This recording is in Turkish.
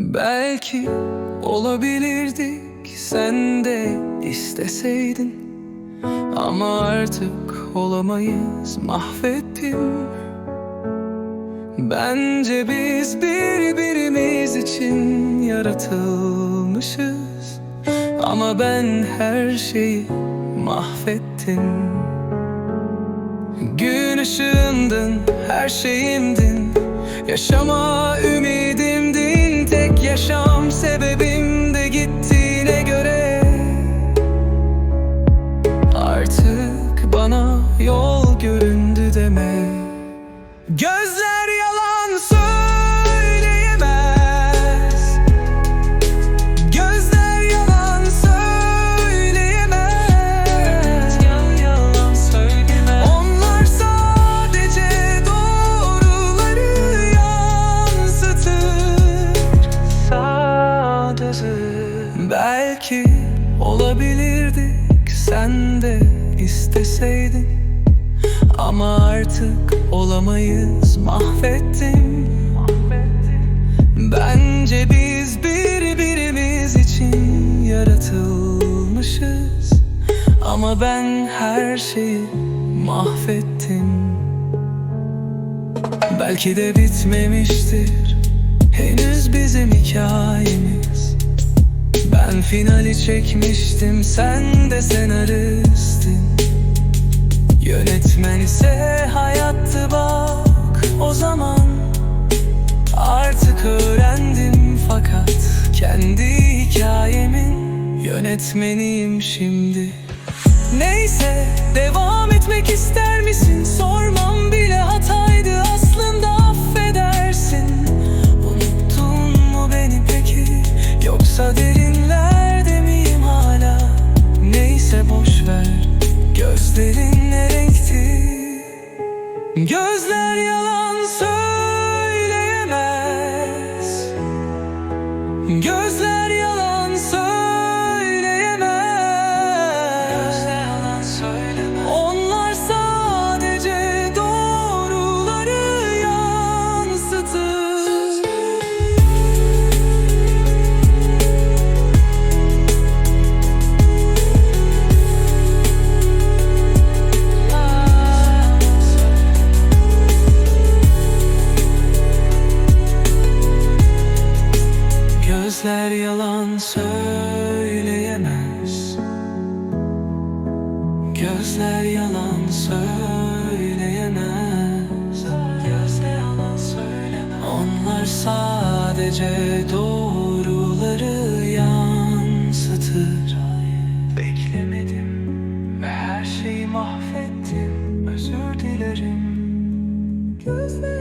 Belki olabilirdik sen de isteseydin. Ama artık olamayız mahvettim. Bence biz birbirimiz için yaratılmışız. Ama ben her şeyi mahvettim. Gün ışığındın, her şeyimdin. Yaşama Tek yaşam sebebi Belki olabilirdik sen de isteseydin. Ama artık olamayız mahvettim Bence biz birbirimiz için yaratılmışız. Ama ben her şeyi mahvettim. Belki de bitmemiştir henüz bizim hikayemiz Ben finali çekmiştim sen de senaristin. Yönetmen ise hayattı bak o zaman. Artık öğrendim fakat kendi hikayemin yönetmeniyim şimdi. Neyse devam etmek gözlerin ne renkti? Gözler yalan söyleyemez. Gözler Gözler yalan söyleyemez. Gözler yalan söyleyemez. Gözler yalan söylemez Onlar sadece doğruları yansıtır. Beklemedim ve her şeyi mahvettim. Özür dilerim. Gözler